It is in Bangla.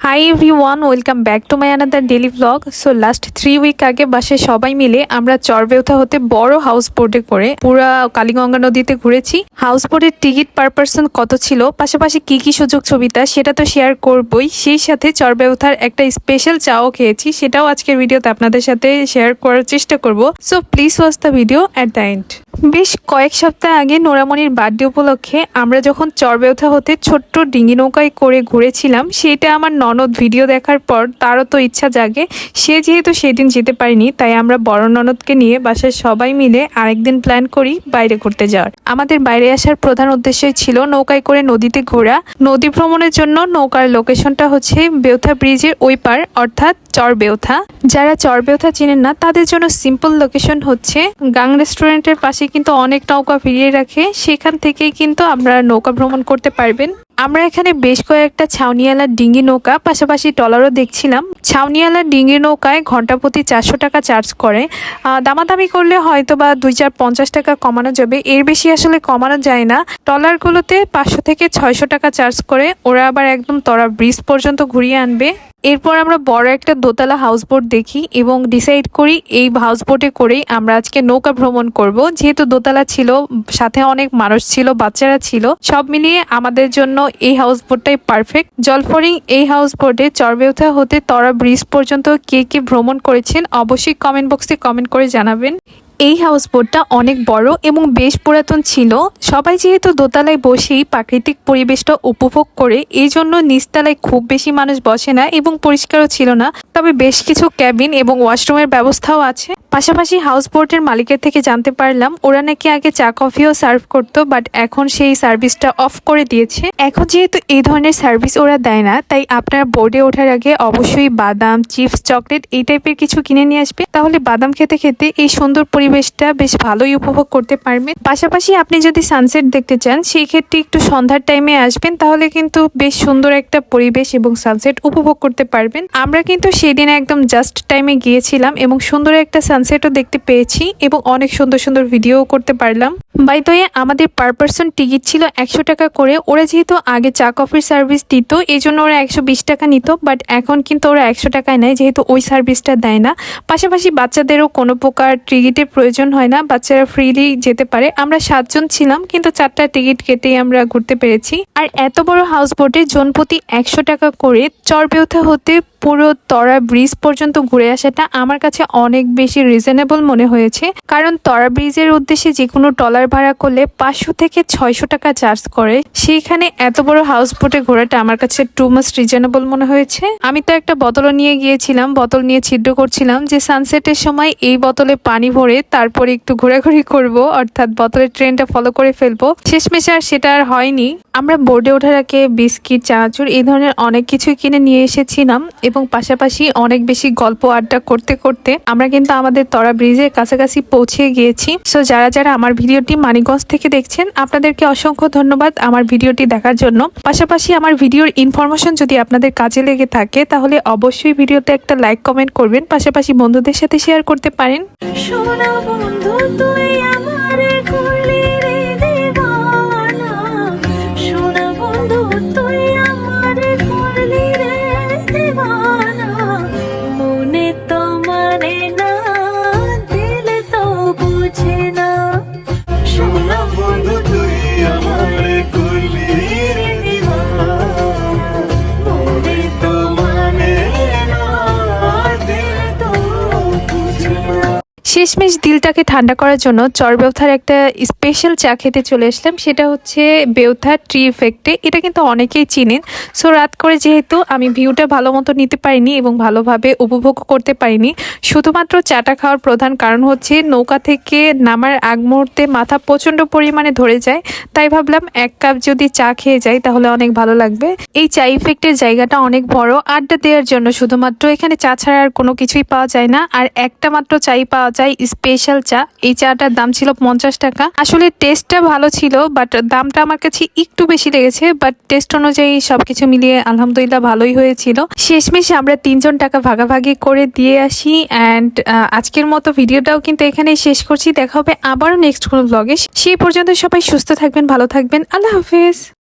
Hi everyone welcome back to my another daily blog so last three week আগে বাসে সবাই মিলে আমরা চরবেউথা হতে বড় হাউস বোটে করে পুরা কালীগঙ্গা নদীতে ঘুরেছি। হাউস বোটের টিকিট পার পার্সন কত ছিল? পাশাপাশি কি কি সুযোগ সুবিধা সেটা তো শেয়ার করবই। সেই সাথে চরবেউথার একটা স্পেশাল চাও খেয়েছি, সেটাও আজকের ভিডিওতে আপনাদের সাথে শেয়ার করার চেষ্টা করব। So please watch the video at the end বেশ কয়েক সপ্তাহ আগে নোরামণির বার্থডে উপলক্ষে আমরা যখন চরবেউথা হতে ছোট্ট ডিঙি নৌকায় করে ঘুরেছিলাম, সেটা আমার ননদ ভিডিও দেখার পর তারও তো ইচ্ছা জাগে। সে যেহেতু সেদিন যেতে পারিনি, তাই আমরা বড় ননদকে নিয়ে বাসায় সবাই মিলে আরেকদিন প্ল্যান করি বাইরে ঘুরতে যাওয়ার। আমাদের বাইরে আসার প্রধান উদ্দেশ্যই ছিল নৌকায় করে নদীতে ঘোরা। নদী ভ্রমণের জন্য নৌকার লোকেশনটা হচ্ছে বেউথা ব্রিজের ওই পার, অর্থাৎ চরবেউথা। যারা চরবেউথা চিনেন না, তাদের জন্য সিম্পল লোকেশন হচ্ছে গাং রেস্টুরেন্টের পাশে কিন্তু অনেক নৌকা ফিরিয়ে রাখে। সেখান থেকেই কিন্তু আপনারা নৌকা ভ্রমণ করতে পারবেন। আমরা এখানে বেশ কয়েকটা ছাউনিয়ালা ডিঙ্গি নৌকা, পাশাপাশি টলারও দেখছিলাম। ছাউনিয়ালা ডিঙ্গি নৌকায় ঘণ্টা প্রতি চারশো টাকা চার্জ করে। দামাদামি করলে হয়তো বা দুই চার পঞ্চাশ টাকা কমানো যাবে। এর বেশি আসলে কমানো যায় না। টলারগুলোতে পাঁচশো থেকে ছয়শো টাকা চার্জ করে। ওরা আবার একদম তরা ব্রিজ পর্যন্ত ঘুরিয়ে আনবে। এরপর আমরা বড় একটা দোতলা হাউস বোট দেখি এবং ডিসাইড করি এই হাউস বোটে করেই আমরা আজকে নৌকা ভ্রমণ করব। যেহেতু দোতলা ছিল, সাথে অনেক মানুষ ছিল, বাচ্চারা ছিল, সব মিলিয়ে আমাদের জন্য এই হাউস বোটটাই পারফেক্ট জলফরিং এই হাউস বোটে চরবেউথা হতে তরা ব্রিজ পর্যন্ত কে কে ভ্রমণ করেছেন অবশ্যই কমেন্ট বক্সে কমেন্ট করে জানাবেন। এই হাউস বোটটা অনেক বড় এবং বেশ পুরাতন ছিল। সবাই যেহেতু দোতলায় বসেই প্রাকৃতিক পরিবেশটা উপভোগ করে, এই জন্য নিচতলায় খুব বেশি মানুষ বসে না এবং পরিষ্কারও ছিল না। তবে বেশ কিছু ক্যাবিন এবং ওয়াশরুমের ব্যবস্থাও আছে। পাশাপাশি হাউস বোটের মালিকের থেকে জানতে পারলাম, ওরা নাকি আগে চা কফিও সার্ভ করতো বাট এখন সেই সার্ভিসটা অফ করে দিয়েছে। এখন যেহেতু এই ধরনের সার্ভিস ওরা দেয় না, তাই আপনার বোর্ডে ওঠার আগে অবশ্যই বাদাম চিপস চকলেট এই টাইপের কিছু কিনে নিয়ে আসবে। তাহলে বাদাম খেতে খেতে এই সুন্দর পরিবেশটা বেশ ভালোই উপভোগ করতে পারবেন। পাশাপাশি আপনি যদি সানসেট দেখতে চান, সেই ক্ষেত্রে একটু সন্ধ্যার টাইমে আসবেন, তাহলে কিন্তু বেশ সুন্দর একটা পরিবেশ এবং সানসেট উপভোগ করতে পারবেন। আমরা কিন্তু সেদিন একদম জাস্ট টাইমে গিয়েছিলাম এবং সুন্দর একটা সানসেটও দেখতে পেয়েছি এবং অনেক সুন্দর সুন্দর ভিডিও করতে পারলাম। বাই দয়ে আমাদের পার পার্সন টিকিট ছিল একশো টাকা করে। ওরা যেহেতু আগে চা কফির সার্ভিস দিত এই জন্য ওরা একশো বিশ টাকা নিত বাট এখন কিন্তু ওরা একশো টাকায় নেয়, যেহেতু ওই সার্ভিসটা দেয় না। পাশাপাশি বাচ্চাদেরও কোনো প্রকার টিকিটের প্রয়োজন হয় না, বাচ্চারা ফ্রিলি যেতে পারে। আমরা সাতজন ছিলাম, কিন্তু চারটা টিকিট কেটেই আমরা ঘুরতে পেরেছি। আর এত বড় হাউস বোটে জনপ্রতি একশো টাকা করে চরবেউথা হতে পুরো তরা ব্রিজ পর্যন্ত ঘুরে আসাটা আমার কাছে অনেক বেশি রিজনেবল মনে হয়েছে। কারণ তরা ব্রিজের উদ্দেশ্যে যে কোনো টলার ভাড়া করলে পাঁচশো থেকে ছয়শো টাকা চার্জ করে। সেইখানে এত বড় হাউস বোটে ঘোরাটা আমার কাছে টু মাস রিজনেবল মনে হয়েছে। আমি তো একটা বোতলও নিয়ে গিয়েছিলাম, বোতল নিয়ে ছিদ্র করছিলাম যে সানসেটের সময় এই বোতলে পানি ভরে তারপরে একটু ঘোরাঘুরি করব, অর্থাৎ বোতলের ট্রেনটা ফলো করে ফেলব। শেষমেশ আর সেটা আর হয়নি। আমরা বোর্ডে ওঠার আগে বিস্কিট, চানাচুর এই ধরনের অনেক কিছুই কিনে নিয়ে এসেছিলাম। এবং পাশাপাশি অনেক বেশি গল্প আড্ডা করতে করতে আমরা কিন্তু আমাদের তরা ব্রিজের কাছাকাছি পৌঁছে গিয়েছি। সো যারা যারা আমার ভিডিওটি মানিকগঞ্জ থেকে দেখছেন, আপনাদেরকে অসংখ্য ধন্যবাদ আমার ভিডিওটি দেখার জন্য। পাশাপাশি আমার ভিডিওর ইনফরমেশন যদি আপনাদের কাজে লেগে থাকে, তাহলে অবশ্যই ভিডিওতে একটা লাইক কমেন্ট করবেন। পাশাপাশি বন্ধুদের সাথে শেয়ার করতে পারেন। বন্ধু, তুই শেষমেশ দিলটাকে ঠান্ডা করার জন্য চরবেউথার একটা স্পেশাল চা খেতে চলে আসলাম। সেটা হচ্ছে বেউথা ট্রি ইফেক্টে এটা কিন্তু অনেকেই চিনেন। সো রাত করে যেহেতু আমি ভিউটা ভালো মতো নিতে পারিনি এবং ভালোভাবে উপভোগ করতে পারিনি, শুধুমাত্র চাটা খাওয়ার প্রধান কারণ হচ্ছে নৌকা থেকে নামার আগ মুহূর্তে মাথা প্রচণ্ড পরিমাণে ধরে যায়। তাই ভাবলাম এক কাপ যদি চা খেয়ে যাই তাহলে অনেক ভালো লাগবে। এই চা ইফেক্টের জায়গাটা অনেক বড়। আড্ডা দেওয়ার জন্য শুধুমাত্র এখানে চা ছাড়া আর কোনো কিছুই পাওয়া যায় না। আর একটা মাত্র চাই পাওয়া যায় স্পেশাল চা। এই চাটার দাম ছিল পঞ্চাশ টাকা। আসলে টেস্টটা ভালো ছিল বাট দামটা আমার কাছে একটু বেশি লেগেছে বাট টেস্ট অনুযায়ী সবকিছু মিলিয়ে আলহামদুলিল্লাহ ভালোই হয়েছিল। শেষমেশে আমরা তিনজন টাকা ভাগাভাগি করে দিয়ে আসি অ্যান্ড আজকের মতো ভিডিওটাও কিন্তু এখানেই শেষ করছি। দেখা হবে আবারও নেক্সট কোনো ব্লগে সেই পর্যন্ত সবাই সুস্থ থাকবেন, ভালো থাকবেন। আল্লাহ হাফিজ।